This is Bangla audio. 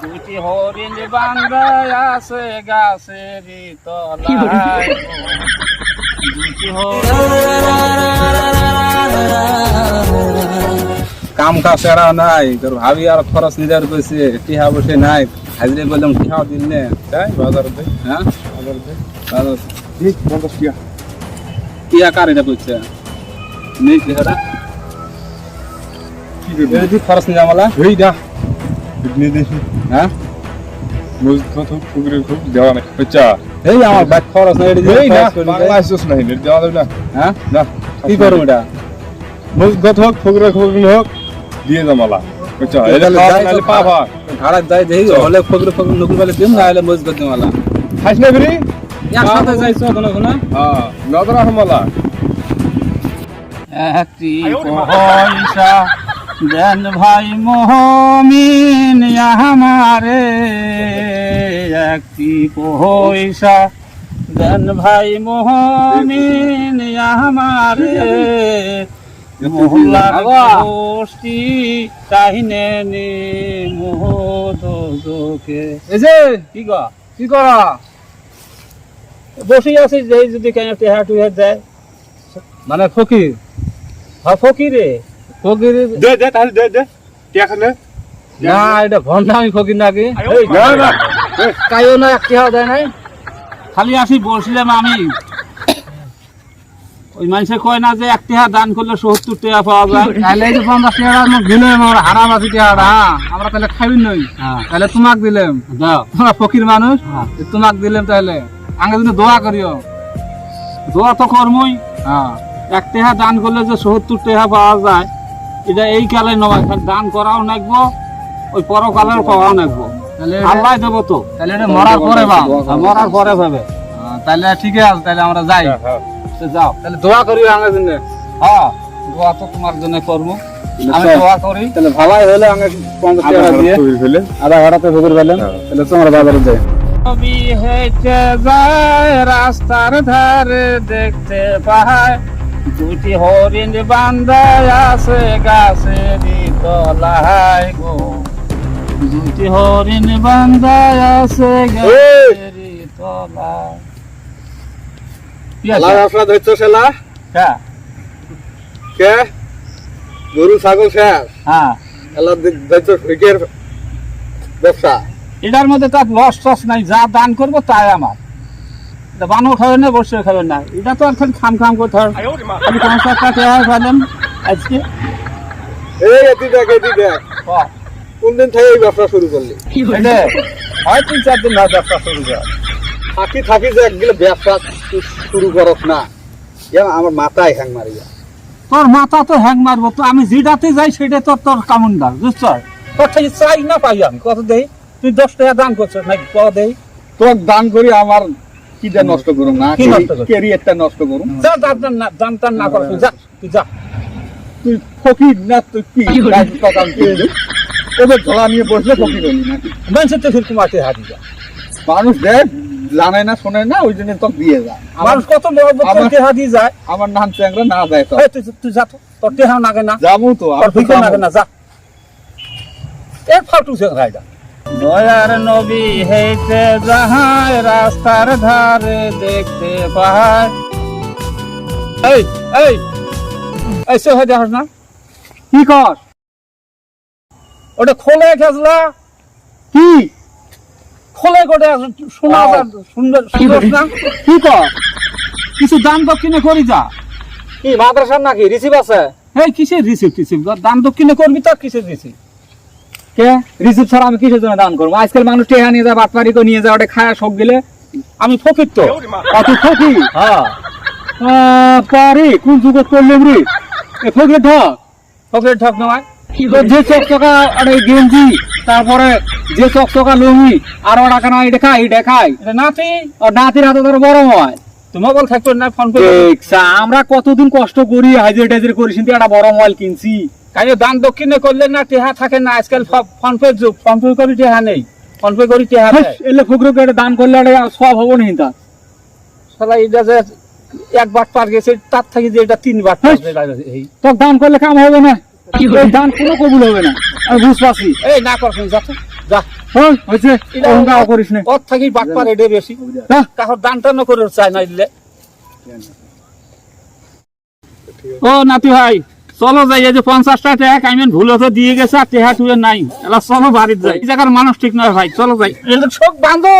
দুটি হরিণ বান্ধায় আছে গাছেরই তলায় দুটি কাম কাজ এরা নাই তোর ভাবি আর খরচ নিজের কইছে টিহা বসে নাই। হাজিরে বললাম টিহাও দিন নে। তাই বাজার দে হ্যাঁ? বাজার দে। বাজার ঠিক পঞ্চাশ টাকা টিহা কার এটা কইছে? নেই টিহাটা। কি করবি? এর খরচ নিয়ে আমলা এই দা নিয়ে দেখি হ্যাঁ? মজুদ কত? ফুকরে খুব দেওয়া নাই। আচ্ছা। এই আমার ব্যাগ খরচ নাই এটা এই না বাংলা দেয়। আসছিস নাই দেওয়া যাবে না। হ্যাঁ? না কি করব এটা? মজুদ কত হোক ফুকরে ফুকরে হোক দিয়ে জামালা আচ্ছা এটা তাহলে খাওয়া যাই তো নাহলে পা ভা ভাড়া যাই দেখি হলে ফকরে ফকরে নকুল বলে দিম না হলে মজগত দিম আলা খাইস না ফিরি একসাথে যাইছো কোনো কোনো। হ্যাঁ নদরা হামলা একটি পয়সা দেন ভাই মোহমিন আমারে একটি পয়সা। দেন ভাই মোহমিন আমারে মহল্লার গোষ্ঠী কাহিনে নি এই যে কি গা? কি করা? বসে আছিস যেই যদি কেন টেহা টুহে দেয়। মানে ফকির? হ্যাঁ ফকিরে ফকির? দে দে তাহলে দে দে। কে খানে না এটা ভন্ডামি ফকির নাকি? এই না না। কাইও না একটি হাওয়া দেয় নাই। খালি আসি বলছিলাম আমি। ওই মানুষে কয় না যে এক টেহা দান করলে সত্তর টাকা পাওয়া যায়। তাহলে এই যে পঞ্চাশ টাকা আমরা দিলাম আমরা হারাম আছি টাকাটা আমরা তাহলে খাবি নই। হ্যাঁ। তাহলে তোমাক দিলাম। দাও তোমরা ফকির মানুষ হ্যাঁ। তোমাক দিলাম তাহলে। আগে কিন্তু দোয়া করিও। দোয়া তো কর্মই। হ্যাঁ। এক টেহা দান করলে যে সত্তর টাকা পাওয়া যায় এটা এই কালে নয় দান করাও নাকবো ওই পরকালের পাওয়াও নাকবো। তাহলে আল্লাহ দেবো তো। তাহলে এটা মরার পরে বা? মরার পরে ভাবে। হ্যাঁ, তাহলে ঠিকই আছে তাহলে আমরা যাই। হ্যাঁ তো যাও। তাহলে দোয়া করিও আগে জন্য। হ্যাঁ দোয়া তো তোমার জন্য করব। আমি দোয়া করি। তাহলে ভালাই হলে আগে পঞ্চাশ টাকা দিয়ে। আধা হ্যাঁ। তাহলে তোমরা বাজারে যাই। ছবি হেঁটে যায় রাস্তার ধারে দেখতে পাহায় দুটি হরিণ বান্ধায় আছে গাছেরই তলায় গো। দুটি হরিণ বান্ধায় আছে গাছেরই তলায় গরু ছাগল শেষ হ্যাঁ। ব্যবসা? এটার মধ্যে তার লস টস নাই যা দান করব তাই আমার। বানও খাবেন না বসে খাবেন না। এটা তো আর খাম খাম করতে হবে খালি পঞ্চাশ টাকা পেলেন আজকে। এই এটি দেখ এটি দেখ। কোন দিন থেকে এই ব্যবসা শুরু করলি? হয় তিন চার দিন হয় ব্যবসা শুরু করে। থাকি থাকি যে একগুলো ব্যবসা শুরু করস না। আমার মাথায় হ্যাং মারি তোর মাথা তো হ্যাং মারবো তো আমি যেটাতে যাই সেটা তোর তোর কামন দার বুঝছ? তোর থেকে চাই না পাই আমি কত দেই তুই দশ টাকা দান করছিস নাকি কত দেই তোর দান করি আমার কিটা নষ্ট করুম না? ক্যারিয়ারটা নষ্ট করুম? যা টান না টান না কর তুই যা তুই যা। তুই ফকির না তুই কি? ওদের ধরা নিয়ে বসলে ফকির হলি নাকি? মানুষের তো ফিরকু মাঠে হারি যা। মানুষ দেখ জানে না শোনে না ওই জন্য তোকে দিয়ে যা মানুষ কত বড় বড় আমার- যায়। আমার নাম চ্যাংরা না দেয় তো। তুই তুই যা তো তোর টেহা নাগে না। যাব তো তোর ভিকে নাগে না যা। এর ফালতু সে রাইডা দয়ার নবী হেঁটে যাহায় রাস্তার ধারে দেখতে পাহায় এই এই এই সে হয়ে না। কি কর? ওটা খোলে খেসলা কি? খোলে কোটে শোনা সুন্দর সুন্দর না? কি কর? কিছু দান দক্ষিণে করি যা। কি মাদ্রাসার নাকি? রিসিভ আছে? এই কিসের রিসিভ টিসিভ দান দক্ষিণে করবি তার কিসের রিসিভ কে? রিসিভ ছাড়া আমি কিসের জন্য দান করব? আজকাল মানুষ টেহা নিয়ে যায় বাটপারি করে নিয়ে যায় ওটা খায় শোক গেলে আমি ফকির তো। ফকি হ্যাঁ। পারি কোন যুগত করলাম রে এ ফকির ঢক। ফকির ঠক নয় যে চকচকা আরে গেঞ্জি তারপরে যে চকচকা লুঙ্গি আর ওটা কেন এটা খাই এটা খাই নাতি? আর নাতির হাতে ধরো বড় হয়। তুমি মোবাইল থাকবে না ফোন দেখছা আমরা কতদিন কষ্ট করি হাজির টাজির করি কিন্তু একটা বড় মোবাইল কিনছি। কাজে দান দক্ষিণে করলে না টেহা থাকে না। আজকাল ফ- ফোন পে যুগ ফোন পে করি টেহা নেই। ফোন পে করি টেহা এলে ফুকরুকে এটা দান করলে এটা সব হব না হিন্তা শালা এটা যে এক বার পার গেছে তার থেকে যে এটা তিন বার পার তোর দান করলে কাম হবে না। দান কোনো কবুল হবে না। আমি বুঝ পাচ্ছি এই না করছেন যা। হ্যাঁ হয়েছে। অহংকার করিস না। ওর থাকি বাট পার এডে বেশি। যা। কাহর দান টান করে চায় না দিলে ও নাতি ভাই। চলো যাই, এই যে পঞ্চাশটা টাকা, আমি ভুল হতে দিয়ে গেছে, আর টেহা টুয়ে নাই। এলা চলো বাড়ির যাই। জায়গার মানুষ ঠিক নয় ভাই, চলো যাই। শোক বাঁধো